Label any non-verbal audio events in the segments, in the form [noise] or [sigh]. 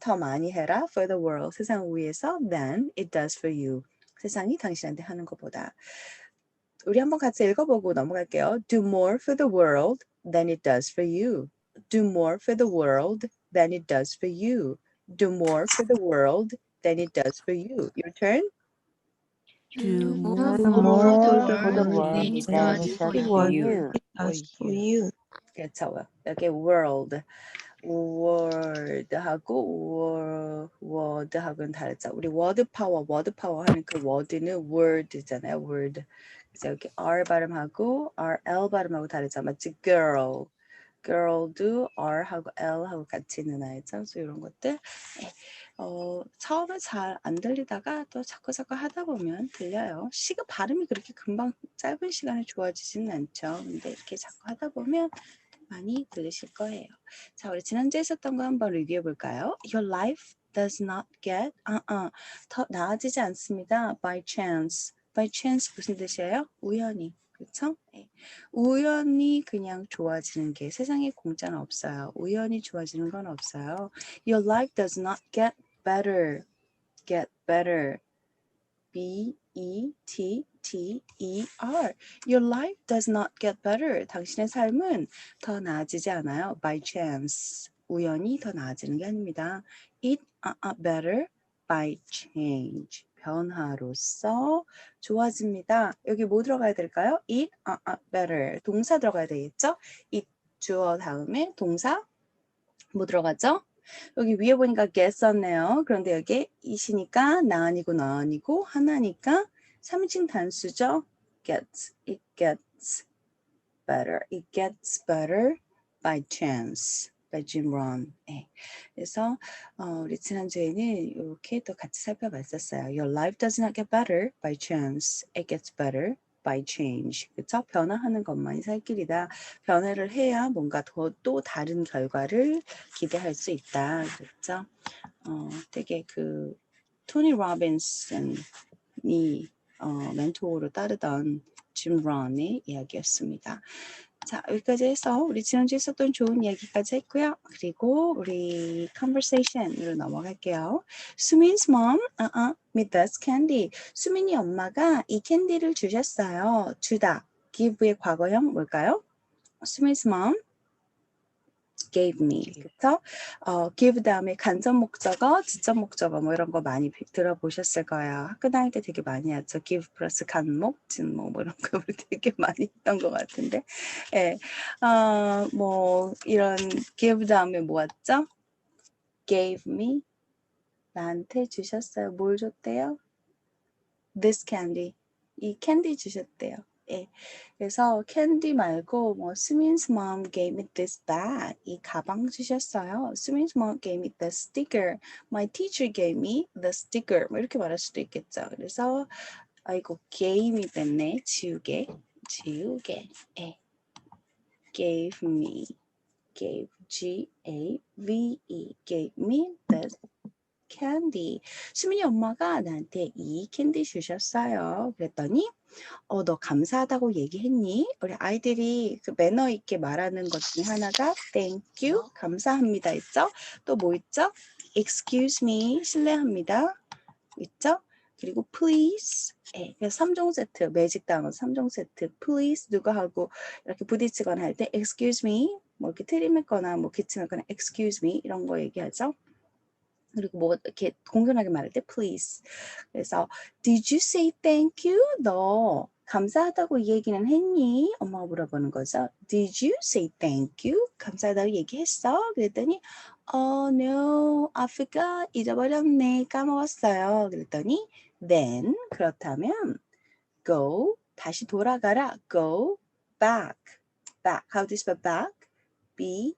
더 많이 해라 for the world 세상 위해서 than it does for you 세상이 당신한테 하는 것보다 우리 한번 같이 읽어보고 넘어갈게요. Do more for the world than it does for you. Do more for the world than it does for you. Do more for the world than it does for you. Your turn. Do more more for for the world world than it for you. Does for you. 그렇죠. 여기 world, world하고 word하고는 다르죠. 우리 word power, word power 하는 그 word는 word잖아요. word. 그래서 여기 r 발음하고 r l 발음하고 다르죠. 맞지? girl. Girl도 r하고 l하고 같이 있는 아이죠. 이런 것들. 예. 어, 처음에 잘 안 들리다가 또 자꾸 자꾸 하다 보면 들려요. 시가 발음이 그렇게 금방 짧은 시간에 좋아지지는 않죠. 근데 이렇게 자꾸 하다 보면 많이 들리실 거예요. 자, 우리 지난주에 있었던 거 한번 리뷰해 볼까요? Your life does not get, 아, 아, 더 나아지지 않습니다. By chance. By chance 무슨 뜻이에요? 우연히. 그렇죠? 네. 우연히 그냥 좋아지는 게 세상에 공짜는 없어요. 우연히 좋아지는 건 없어요. Your life does not get better. Get better. B E T T E R. Your life does not get better. 당신의 삶은 더 나아지지 않아요. By chance. 우연히 더 나아지는 게 아닙니다. It uh, uh, better by change. 변화로서 좋아집니다. 여기 뭐 들어가야 될까요? It uh, uh, better. 동사 들어가야 되겠죠? it 주어 다음에 동사 뭐 들어가죠? 여기 위에 보니까 get 썼네요. 그런데 여기 it이니까 나 아니고 너 아니고 하나니까 3인칭 단수죠. gets. It gets better. It gets better by chance. By Jim Rohn. 네. 그래서 어, 우리 지난주에는 이렇게 또 같이 살펴봤었어요. Your life does not get better by chance. It gets better by change. 그렇죠? 변화하는 것만이 살 길이다. 변화를 해야 뭔가 더 또 다른 결과를 기대할 수 있다. 그렇죠? 어, 되게 그 토니 로빈슨이 어, 멘토로 따르던 짐 런의 이야기였습니다. 자, 여기까지 해서 우리 지난주에 있었던 좋은 이야기까지 했고요. 그리고 우리 conversation으로 넘어갈게요. 수민's mom, uh -uh, me this candy. 수민이 엄마가 이 캔디를 주셨어요. 주다. give의 과거형 뭘까요? 수민's mom gave me. 그쵸? 어, give 다음에 간접 목적어, 지적 목적어 뭐 이런 거 많이 비- 들어보셨을 거예요. 학교 다닐 때 되게 많이 하죠. give 플러스 간목, 진목 뭐 이런 [laughs] 거 되게 많이 했던 것 같은데. 예. 어, 뭐 이런 give 다음에 뭐 왔죠? gave me 나한테 주셨어요. 뭘 줬대요? this candy. 이 캔디 주셨대요. 예. 그래서 캔디 말고 뭐 수민's mom gave me this bag. 이 가방 주셨어요. 수민's mom gave me the sticker. My teacher gave me the sticker. 뭐 이렇게 말할 수도 있겠죠. 그래서 아이고 game이 됐네. 지우개. 지우개. 예. gave me. gave G A V E. gave me this candy. 수민이 엄마가 나한테 이 캔디 주셨어요. 그랬더니 어, 너 감사하다고 얘기했니? 우리 아이들이 그 매너 있게 말하는 것 중에 하나가 thank you, 감사합니다 있죠? 또 뭐 있죠? excuse me, 실례합니다. 있죠? 그리고 please, 예, 그래서 3종 세트, 매직 단어 3종 세트, please 누가 하고 이렇게 부딪히거나 할 때 excuse me, 뭐 이렇게 트림했거나 뭐 기침했거나 excuse me 이런 거 얘기하죠. 그리고 뭐 이렇게 공손하게 말할 때 please. 그래서 did you say thank you? 너 감사하다고 이 얘기는 했니? 엄마가 물어보는 거죠. Did you say thank you? 감사하다고 얘기했어? 그랬더니 Oh no, I forgot. 잊어버렸네. 까먹었어요. 그랬더니 then 그렇다면 go 다시 돌아가라. Go back. back. How do you spell back? B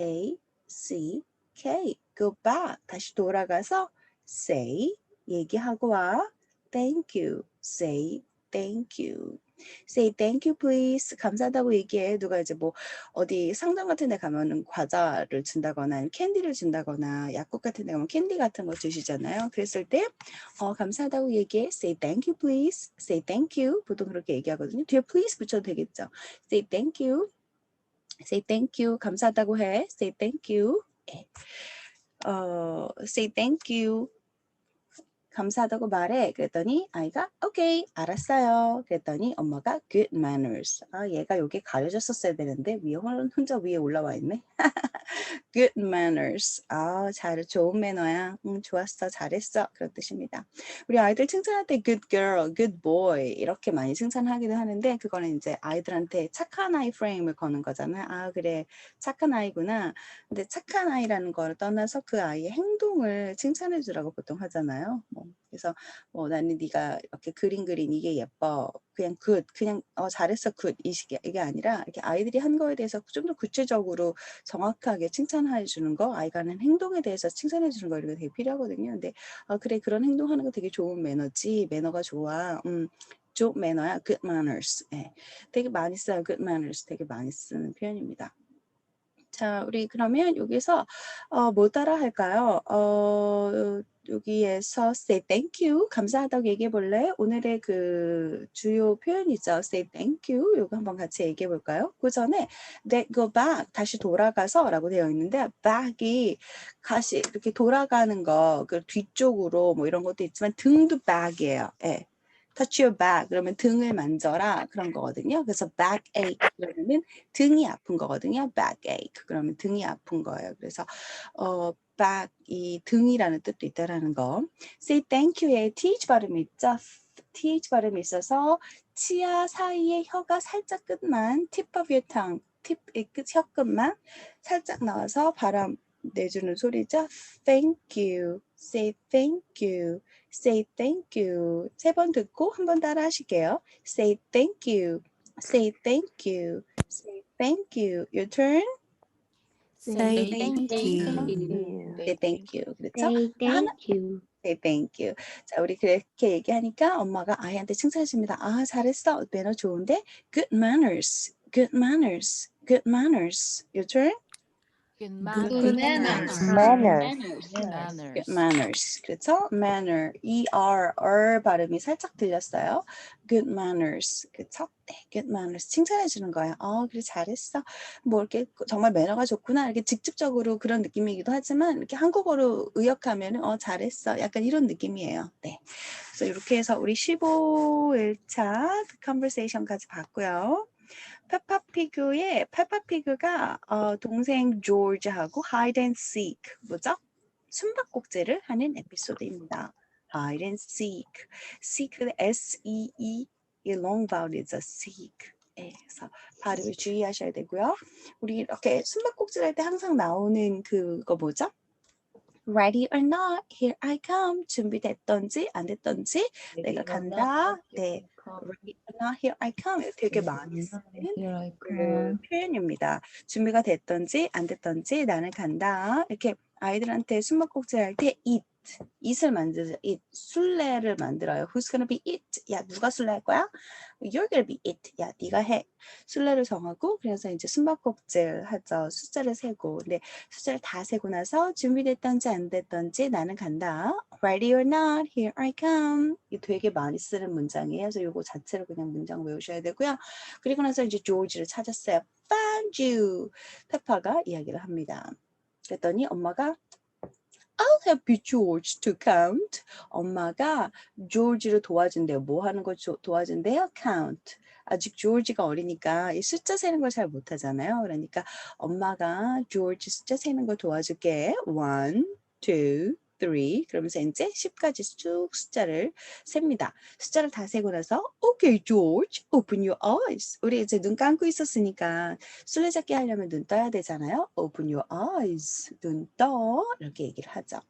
A C K. Go back. 다시 돌아가서 say 얘기하고 와. Thank you. Say thank you. Say thank you please. 감사하다고 얘기해. 누가 이제 뭐 어디 상점 같은 데 가면은 과자를 준다거나 캔디를 준다거나 약국 같은 데 가면 캔디 같은 거 주시잖아요. 그랬을 때 어, 감사하다고 얘기해. Say thank you please. Say thank you. 보통 그렇게 얘기하거든요. 뒤에 please 붙여도 되겠죠. Say thank you. Say thank you. 감사하다고 해. Say thank you. 예. 어, say thank you. 감사하다고 말해. 그랬더니 아이가 오케이 알았어요. 그랬더니 엄마가 good manners. 아 얘가 여기 가려졌었어야 되는데 위에 혼- 혼자 위에 올라와 있네. [laughs] good manners. 아 잘 좋은 매너야. 응 좋았어 잘했어 그런 뜻입니다. 우리 아이들 칭찬할 때 good girl, good boy 이렇게 많이 칭찬하기도 하는데 그거는 이제 아이들한테 착한 아이 프레임을 거는 거잖아요. 아 그래 착한 아이구나. 근데 착한 아이라는 걸 떠나서 그 아이의 행동을 칭찬해 주라고 보통 하잖아요. 뭐 그래서 뭐 나는 네가 이렇게 그림 그린 이게 예뻐. 그냥 굿 그냥 어 잘했어 굿 이게 이게 아니라 이렇게 아이들이 한 거에 대해서 좀 더 구체적으로 정확하게 칭찬해 주는 거 아이가 하는 행동에 대해서 칭찬해 주는 거 이런 게 되게 필요하거든요. 근데 아 그래 그런 행동하는 거 되게 좋은 매너지 매너가 좋아. 음 좋은 매너야 good manners. 예. 되게 많이 써요 good manners 되게 많이 쓰는 표현입니다. 자, 우리 그러면 여기서 어, 뭐 따라 할까요? 어, 여기에서 say thank you 감사하다고 얘기해 볼래? 오늘의 그 주요 표현이죠. say thank you. 요거 한번 같이 얘기해 볼까요? 그 전에 that go back 다시 돌아가서 라고 되어 있는데 back이 다시 이렇게 돌아가는 거, 그 뒤쪽으로 뭐 이런 것도 있지만 등도 back이에요. 예. touch your back 그러면 등을 만져라 그런 거거든요. 그래서 backache 그러면은 등이 아픈 거거든요. backache 그러면 등이 아픈 거예요. 그래서 어 back 이 등이라는 뜻도 있다라는 거. say thank you에 th 발음이 있죠. th 발음이 있어서 치아 사이에 혀가 살짝 끝만 tip of your tongue 팁의 끝 혀끝만 살짝 나와서 바람 내주는 소리죠. Thank you. Say thank you. Say thank you. 세 번 듣고 한 번 따라 하실게요. Say thank you. Say thank you. Say thank you. Your turn. Say thank you. Say thank you. 그렇죠? Say 하나- thank you. Say thank you. 자, 우리 그렇게 얘기하니까 엄마가 아이한테 칭찬해줍니다. 아, 잘했어. 매너 좋은데? Good manners. Good manners. Good manners. Your turn. Good Good manners. manners. Good manners. 그렇죠? manner. er, er 발음이 살짝 들렸어요. good manners. 그렇죠? 네, good manners. 칭찬해 주는 거예요. 어, 그래 잘했어. 뭐 이렇게 정말 매너가 좋구나. 이렇게 직접적으로 그런 느낌이기도 하지만 이렇게 한국어로 의역하면은 어, 잘했어. 약간 이런 느낌이에요. 네. 그래서 이렇게 해서 우리 15일차 conversation까지 봤고요. 페파피그의 페파피그가 어, 동생 조지하고 hide and seek 뭐죠? 숨바꼭질을 하는 에피소드입니다. hide and seek. seek S E E 이 long vowel이죠. seek. 예, 그래서 발음을 주의하셔야 되고요. 우리 이렇게 숨바꼭질 할 때 항상 나오는 그거 뭐죠? Ready or not, here I come. 준비됐던지 안 됐던지 내가 간다. 네, or not, here I come. 되게 많이 쓰는 그 표현입니다. 준비가 됐던지 안 됐던지 나는 간다. 이렇게 아이들한테 숨바꼭질 할 때 it, it을 만들죠. it, 술래를 만들어요. Who's gonna be it? 야 누가 술래 할 거야? You're gonna be it. 야 네가 해. 술래를 정하고 그래서 이제 숨바꼭질 하죠. 숫자를 세고. 근데 숫자를 다 세고 나서 준비됐던지 안 됐던지 나는 간다. Ready or not, here I come. 이 되게 많이 쓰는 문장이에요. 그래서 이거 자체로 그냥 문장 외우셔야 되고요. 그리고 나서 이제 조지를 찾았어요. Found you. 페파가 이야기를 합니다. 그랬더니 엄마가 I'll help you, George, to count. 엄마가 조지를 도와준대요. 뭐 하는 걸 조- 도와준대요? Count. 아직 조지가 어리니까 이 숫자 세는 걸 잘 못하잖아요. 그러니까 엄마가 조지 숫자 세는 걸 도와줄게. One, two, three. 그러면서 이제 10까지 쭉 숫자를 셉니다. 숫자를 다 세고 나서 Okay, George, open your eyes. 우리 이제 눈 감고 있었으니까 술래잡기 하려면 눈 떠야 되잖아요. Open your eyes. 눈 떠. 이렇게 얘기를 하죠.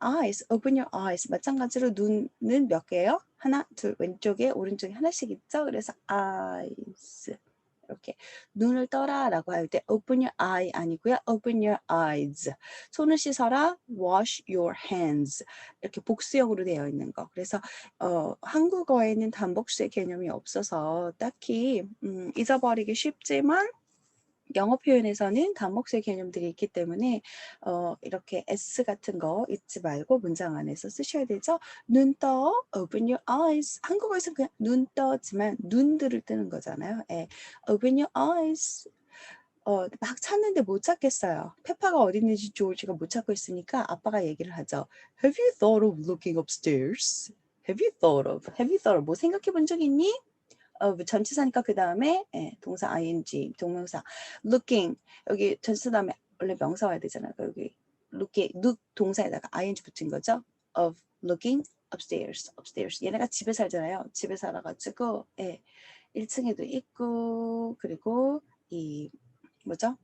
Eyes, open your eyes. 마찬가지로 눈은 몇 개예요? 하나, 둘, 왼쪽에, 오른쪽에 하나씩 있죠. 그래서 eyes. 이렇게 눈을 떠라라고 할 때 open your eye 아니고요. open your eyes. 손을 씻어라. wash your hands. 이렇게 복수형으로 되어 있는 거. 그래서 어, 한국어에는 단복수의 개념이 없어서 딱히 음, 잊어버리기 쉽지만 영어 표현에서는 단목수의 개념들이 있기 때문에 어, 이렇게 s 같은 거 잊지 말고 문장 안에서 쓰셔야 되죠. 눈 떠, open your eyes. 한국어에서 그냥 눈 떠지만 눈들을 뜨는 거잖아요. 예. open your eyes. 어, 막 찾는데 못 찾겠어요. 페파가 어디 있는지 조지가 못 찾고 있으니까 아빠가 얘기를 하죠. Have you thought of looking upstairs? Have you thought of? Have you thought of? 뭐 생각해 본 적 있니? 어, 전치사니까 그 다음에 예, 동사 ing, 동명사 looking 여기 전치사 다음에 원래 명사 와야 되잖아요. 그러니까 여기 looking, look 동사에다가 ing 붙인 거죠. of looking upstairs, upstairs. 얘네가 집에 살잖아요. 집에 살아가지고 예, 1층에도 있고 그리고 이 뭐죠?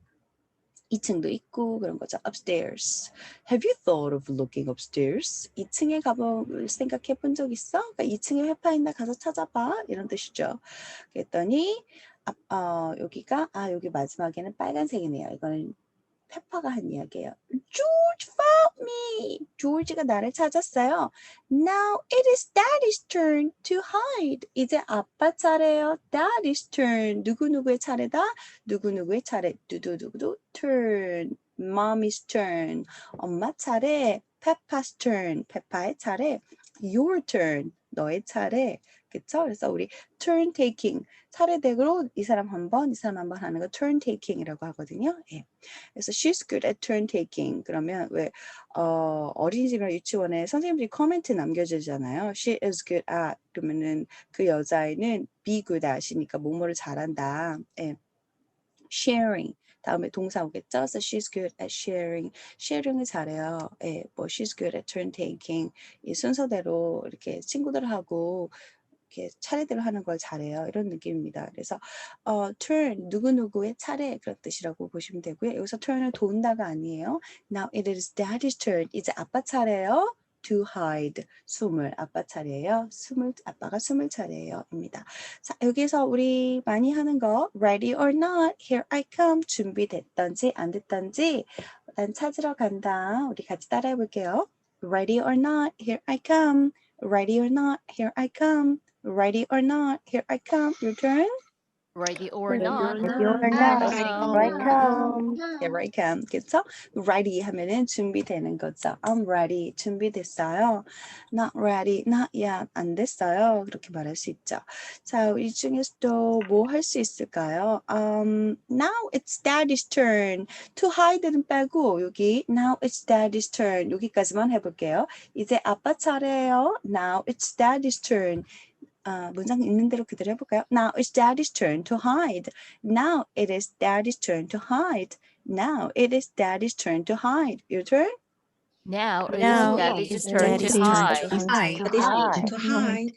2층도 있고 그런 거죠. upstairs. Have you thought of looking upstairs? 2층에 가볼 생각해 본 적 있어? 그러니까 2층에 회파 있나 가서 찾아봐 이런 뜻이죠. 그랬더니 아, 어, 여기가 아 여기 마지막에는 빨간색이네요. 이거는 페퍼가 한 이야기예요. George found me. 조지가 나를 찾았어요. Now it is Daddy's turn to hide. 이제 아빠 차례예요. Daddy's turn. 누구 누구의 차례다? 누구 누구의 차례? 두두두두 turn. Mommy's turn. 엄마 차례. Peppa's turn. 페파의 차례. Your turn. 너의 차례. 그쵸? 그래서 우리 turn taking 차례대로 이 사람 한 번, 이 사람 한 번 하는 거 turn taking이라고 하거든요. 예. 그래서 she's good at turn taking. 그러면 왜 어, 어린이집이나 유치원에 선생님들이 코멘트 남겨주잖아요. She is good at 그러면은 그 여자애는 be good at이니까 뭐뭐를 잘한다. 예. sharing 다음에 동사 오겠죠? So she's good at sharing. sharing을 잘해요. 예, 뭐 she's good at turn taking. 이 순서대로 이렇게 친구들하고 이렇게 차례대로 하는 걸 잘해요. 이런 느낌입니다. 그래서 어, turn 누구누구의 차례 그런 뜻이라고 보시면 되고요. 여기서 turn은 돈다가 아니에요. Now it is daddy's turn. 이제 아빠 차례예요. To hide 숨을 아빠 차례예요. 숨을 아빠가 숨을 차례예요입니다. 자 여기서 우리 많이 하는 거 ready or not here I come 준비됐던지 안 됐던지 난 찾으러 간다. 우리 같이 따라해 볼게요. ready or not here I come ready or not here I come ready or not here I come your turn Ready or not. or Ready or not, not, Right come. here I come 그쵸? ready 하면은 준비되는 거죠. I'm ready 준비됐어요. not ready not yet 안 됐어요. 그렇게 말할 수 있죠. 자, 이 중에서 또 뭐 할 수 있을까요? Um, now it's daddy's turn. to hide는 빼고 여기 now it's daddy's turn 여기까지만 해볼게요. 이제 아빠 차례예요. now it's daddy's turn. 아, 문장 있는 대로 그대로 해볼까요? Now it's daddy's turn to hide. Now it is daddy's turn to hide. Now it is daddy's turn to hide. Your turn? Now it Now is daddy's it's turn daddy's to turn hide. to hide. To hide.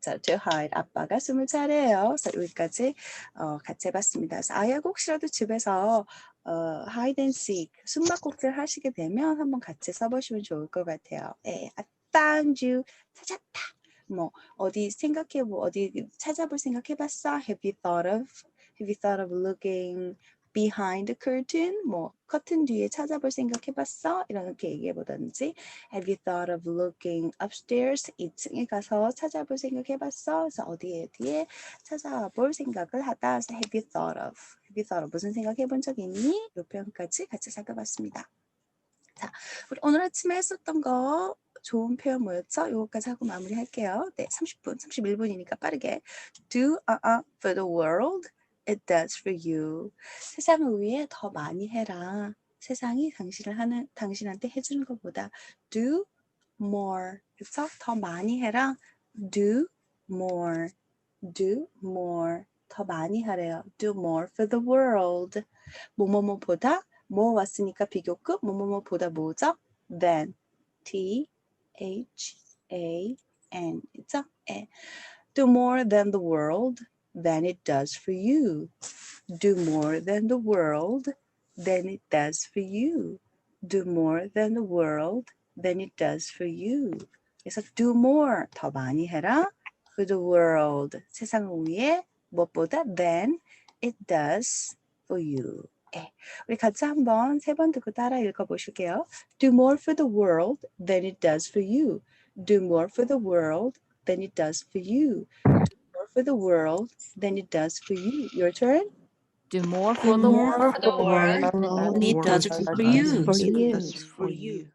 자, to hide. 아빠가 숨을 차례요. 그래서 여기까지 어, 같이 해봤습니다. 그래서 아이하고 혹시라도 집에서 어, hide and seek, 숨바꼭질 하시게 되면 한번 같이 써보시면 좋을 것 같아요. 예, I found you. 찾았다. 뭐 어디 생각해 뭐 어디 찾아볼 생각해봤어? Have you thought of? Have you thought of looking behind the curtain? 뭐 커튼 뒤에 찾아볼 생각해봤어? 이렇게 얘기해보든지 Have you thought of looking upstairs? 2층에 가서 찾아볼 생각해봤어? 그래서 어디에 어디에 찾아볼 생각을 하다. 그래서 Have you thought of? Have you thought of? 무슨 생각해본 적 있니? 이 표현까지 같이 살펴봤습니다. 자, 우리 오늘 아침에 했었던 거 좋은 표현 뭐였죠? 이거까지 하고 마무리할게요. 네, 30분, 31분이니까 빠르게. Do uh, uh, for the world, it does for you. 세상을 위해 더 많이 해라. 세상이 당신을 하는 당신한테 해주는 것보다 do more. 그래서 더 많이 해라. do more. do more. 더 많이 하래요. do more for the world. 뭐뭐뭐보다 뭐 왔으니까 비교급 뭐뭐뭐보다 뭐죠? than. T H A N. 있죠? 예. Do more than the world than it does for you. Do more than the world than it does for you. Do more than the world than it does for you. 그래서 do more 더 많이 해라. For the world 세상을 위해 무엇보다 than it does for you. 예, 우리 같이 한번 세 번 듣고 따라 읽어보실게요. Do more for the world than it does for you. Do more for the world than it does for you. Do more for the world than it does for you. Your turn. Do more for the more world for the world than than it does for you. For you. for you.